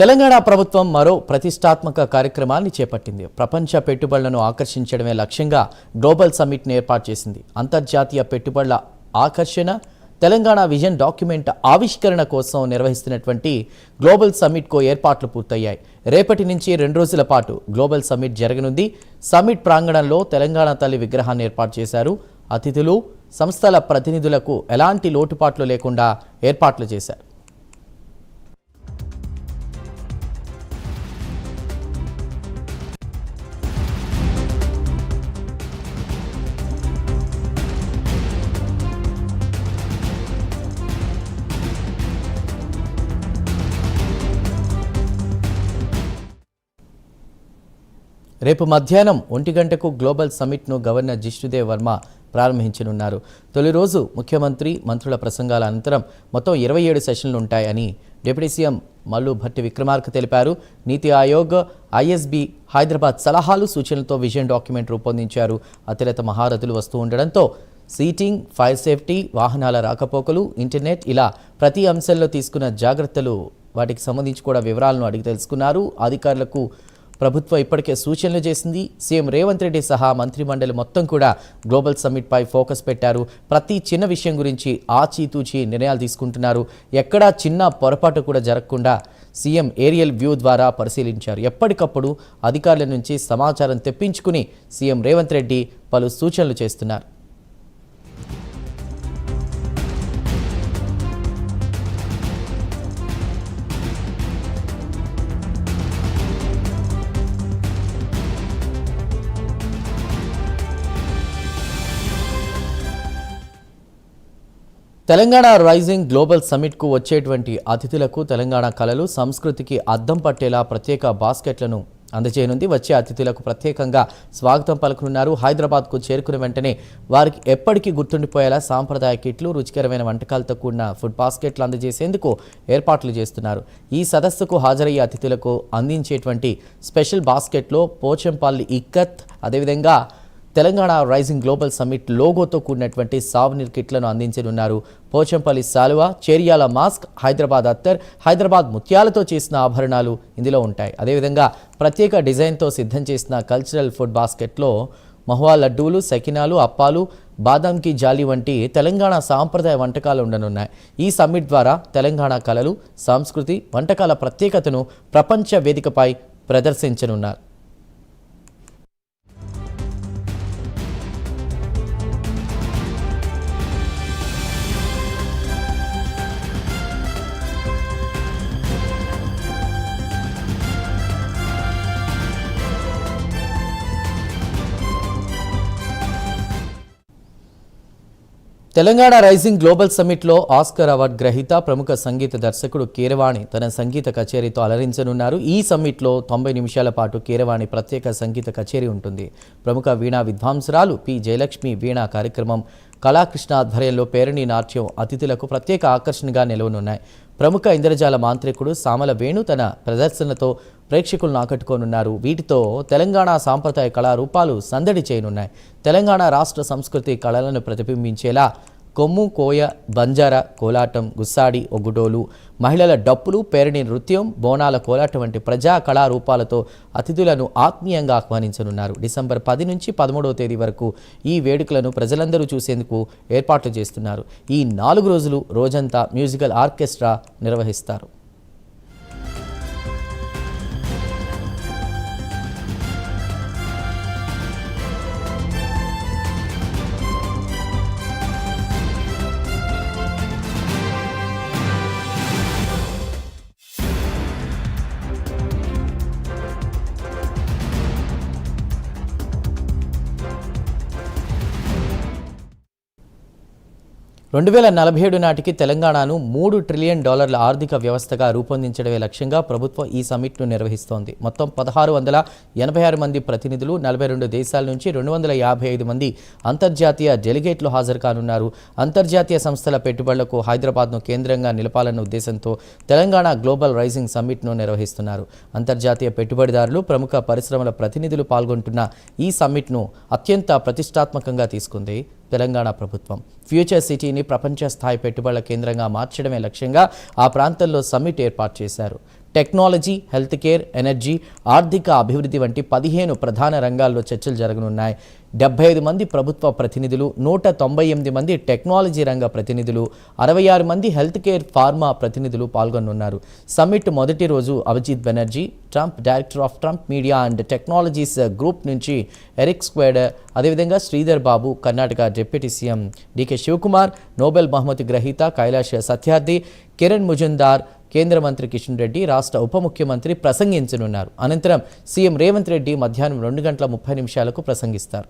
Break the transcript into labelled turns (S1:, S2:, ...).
S1: తెలంగాణ ప్రభుత్వం మరో ప్రతిష్టాత్మక కార్యక్రమాన్ని చేపట్టింది. ప్రపంచ పెట్టుబడులను ఆకర్షించడమే లక్ష్యంగా గ్లోబల్ సమ్మిట్ను ఏర్పాటు చేసింది. అంతర్జాతీయ పెట్టుబడుల ఆకర్షణ తెలంగాణ విజన్ డాక్యుమెంట్ ఆవిష్కరణ కోసం నిర్వహిస్తున్నటువంటి గ్లోబల్ సమ్మిట్కు ఏర్పాట్లు పూర్తయ్యాయి. రేపటి నుంచి రెండు రోజుల పాటు గ్లోబల్ సమ్మిట్ జరగనుంది. సమ్మిట్ ప్రాంగణంలో తెలంగాణ తల్లి విగ్రహాన్ని ఏర్పాటు చేశారు. అతిథులు సంస్థల ప్రతినిధులకు ఎలాంటి లోటుపాట్లు లేకుండా ఏర్పాట్లు చేశారు. రేపు మధ్యాహ్నం ఒంటి గంటకు గ్లోబల్ సమ్మిట్ను గవర్నర్ జిష్ణుదేవ్ వర్మ ప్రారంభించనున్నారు. తొలి రోజు ముఖ్యమంత్రి మంత్రుల ప్రసంగాల అనంతరం మొత్తం ఇరవై ఏడు సెషన్లు ఉంటాయని డిప్యూటీ సీఎం మల్లు భట్టి విక్రమార్క తెలిపారు. నీతి ఆయోగ్ ఐఎస్బి హైదరాబాద్ సలహాలు సూచనలతో విజన్ డాక్యుమెంట్ రూపొందించారు. అతిరత మహారథులు వస్తూ ఉండడంతో సీటింగ్ ఫైర్ సేఫ్టీ వాహనాల రాకపోకలు ఇంటర్నెట్ ఇలా ప్రతి అంశంలో తీసుకున్న జాగ్రత్తలు వాటికి సంబంధించి కూడా వివరాలను అడిగి తెలుసుకున్నారు. అధికారులకు ప్రభుత్వం ఇప్పటికే సూచనలు చేసింది. సీఎం రేవంత్ రెడ్డి సహా మంత్రిమండలి మొత్తం కూడా గ్లోబల్ సమ్మిట్పై ఫోకస్ పెట్టారు. ప్రతి చిన్న విషయం గురించి ఆచితూచి నిర్ణయాలు తీసుకుంటున్నారు. ఎక్కడా చిన్న పొరపాటు కూడా జరగకుండా సీఎం ఏరియల్ వ్యూ ద్వారా పరిశీలించారు. ఎప్పటికప్పుడు అధికారుల నుంచి సమాచారం తెప్పించుకుని సీఎం రేవంత్ రెడ్డి పలు సూచనలు చేస్తున్నారు. తెలంగాణ రైజింగ్ గ్లోబల్ సమ్మిట్కు వచ్చేటువంటి అతిథులకు తెలంగాణ కళలు సంస్కృతికి అద్దం పట్టేలా ప్రత్యేక బాస్కెట్లను అందజేయనుంది. వచ్చే అతిథులకు ప్రత్యేకంగా స్వాగతం పలుకునున్నారు. హైదరాబాద్కు చేరుకున్న వెంటనే వారికి ఎప్పటికీ గుర్తుండిపోయేలా సాంప్రదాయ కిట్లు రుచికరమైన వంటకాలతో కూడిన ఫుడ్ బాస్కెట్లు అందజేసేందుకు ఏర్పాట్లు చేస్తున్నారు. ఈ సదస్సుకు హాజరయ్యే అతిథులకు అందించేటువంటి స్పెషల్ బాస్కెట్లో పోచంపల్లి ఇక్కత్ అదేవిధంగా తెలంగాణ రైజింగ్ గ్లోబల్ సమ్మిట్ లోగోతో కూడినటువంటి సావనీర్ కిట్లను అందించనున్నారు. పోచంపల్లి సాలువా చేరియాల మాస్క్ హైదరాబాద్ అత్తర్ హైదరాబాద్ ముత్యాలతో చేసిన ఆభరణాలు ఇందులో ఉంటాయి. అదేవిధంగా ప్రత్యేక డిజైన్తో సిద్ధం చేసిన కల్చరల్ ఫుడ్ బాస్కెట్లో మహువా లడ్డూలు సకినాలు అప్పాలు బాదాంకి జాలి వంటి తెలంగాణ సాంప్రదాయ వంటకాలు ఉండనున్నాయి. ఈ సమ్మిట్ ద్వారా తెలంగాణ కళలు సంస్కృతి వంటకాల ప్రత్యేకతను ప్రపంచ వేదికపై ప్రదర్శించనున్నారు. తెలంగాణ రైజింగ్ గ్లోబల్ సమ్మిట్లో ఆస్కర్ అవార్డు గ్రహీత ప్రముఖ సంగీత దర్శకుడు కీరవాణి తన సంగీత కచేరీతో అలరించనున్నారు. ఈ సమ్మిట్లో తొంభై నిమిషాల పాటు కీరవాణి ప్రత్యేక సంగీత కచేరీ ఉంటుంది. ప్రముఖ వీణా విద్వాంసరాలు పి. జయలక్ష్మి వీణా కార్యక్రమం కళాకృష్ణ ఆధ్వర్యంలో పేరణి నాట్యం అతిథులకు ప్రత్యేక ఆకర్షణగా నిలవనున్నాయి. ప్రముఖ ఇంద్రజాల మాంత్రికుడు సామల వేణు తన ప్రదర్శనతో ప్రేక్షకులను ఆకట్టుకోనున్నారు. వీటితో తెలంగాణ సాంప్రదాయ కళారూపాలు సందడి చేయనున్నాయి. తెలంగాణ రాష్ట్ర సంస్కృతి కళలను ప్రతిబింబించేలా కొమ్ము కోయ బంజారా కోలాటం గుస్సాడి ఒగ్గుడోలు మహిళల డప్పులు పేరణి నృత్యం బోనాల కోలాటం వంటి ప్రజా కళారూపాలతో అతిథులను ఆత్మీయంగా ఆహ్వానించనున్నారు. డిసెంబర్ పది నుంచి పదమూడవ తేదీ వరకు ఈ వేడుకలను ప్రజలందరూ చూసేందుకు ఏర్పాట్లు చేస్తున్నారు. ఈ నాలుగు రోజులు రోజంతా మ్యూజికల్ ఆర్కెస్ట్రా నిర్వహిస్తారు. రెండు వేల నలభై ఏడు నాటికి తెలంగాణను మూడు ట్రిలియన్ డాలర్ల ఆర్థిక వ్యవస్థగా రూపొందించడమే లక్ష్యంగా ప్రభుత్వం ఈ సమ్మిట్ను నిర్వహిస్తోంది. మొత్తం పదహారు వందల ఎనభై ఆరు మంది ప్రతినిధులు నలభై రెండు దేశాల నుంచి రెండు వందల యాభై ఐదు మంది అంతర్జాతీయ డెలిగేట్లు హాజరు కానున్నారు. అంతర్జాతీయ సంస్థల పెట్టుబడులకు హైదరాబాద్ను కేంద్రంగా నిలపాలన్న ఉద్దేశంతో తెలంగాణ గ్లోబల్ రైజింగ్ సమ్మిట్ను నిర్వహిస్తున్నారు. అంతర్జాతీయ పెట్టుబడిదారులు ప్రముఖ పరిశ్రమల ప్రతినిధులు పాల్గొంటున్న ఈ సమ్మిట్ను అత్యంత ప్రతిష్టాత్మకంగా తీసుకుంది. తెలంగాణ ప్రభుత్వం. ఫ్యూచర్ సిటీని ప్రపంచ స్థాయి పెట్టుబడుల కేంద్రంగా మార్చడమే లక్ష్యంగా ఆ ప్రాంతంలో సమ్మిట్ ఏర్పాటు చేశారు. టెక్నాలజీ హెల్త్ కేర్ ఎనర్జీ ఆర్థిక అభివృద్ధి వంటి పదిహేను ప్రధాన రంగాల్లో చర్చలు జరగనున్నాయి. డెబ్బై ఐదు మంది ప్రభుత్వ ప్రతినిధులు నూట తొంభై ఎనిమిది మంది టెక్నాలజీ రంగ ప్రతినిధులు అరవై ఆరు మంది హెల్త్ కేర్ ఫార్మా ప్రతినిధులు పాల్గొనున్నారు సమ్మిట్ మొదటి రోజు Abhijit Banerjee Trump director of Trump media and technologies group నుంచి ఎరిక్ స్క్వేడ్ అదేవిధంగా Sridhar Babu Karnataka deputy CM D K Shivakumar Nobel బహుమతి గ్రహీత కైలాష్ సత్యార్థి కిరణ్ ముజుందార్ కేంద్ర మంత్రి కిషన్ రెడ్డి రాష్ట్ర ఉప ముఖ్యమంత్రి ప్రసంగించనున్నారు. అనంతరం సీఎం రేవంత్ రెడ్డి మధ్యాహ్నం రెండు గంటల ముప్పై నిమిషాలకు ప్రసంగిస్తారు.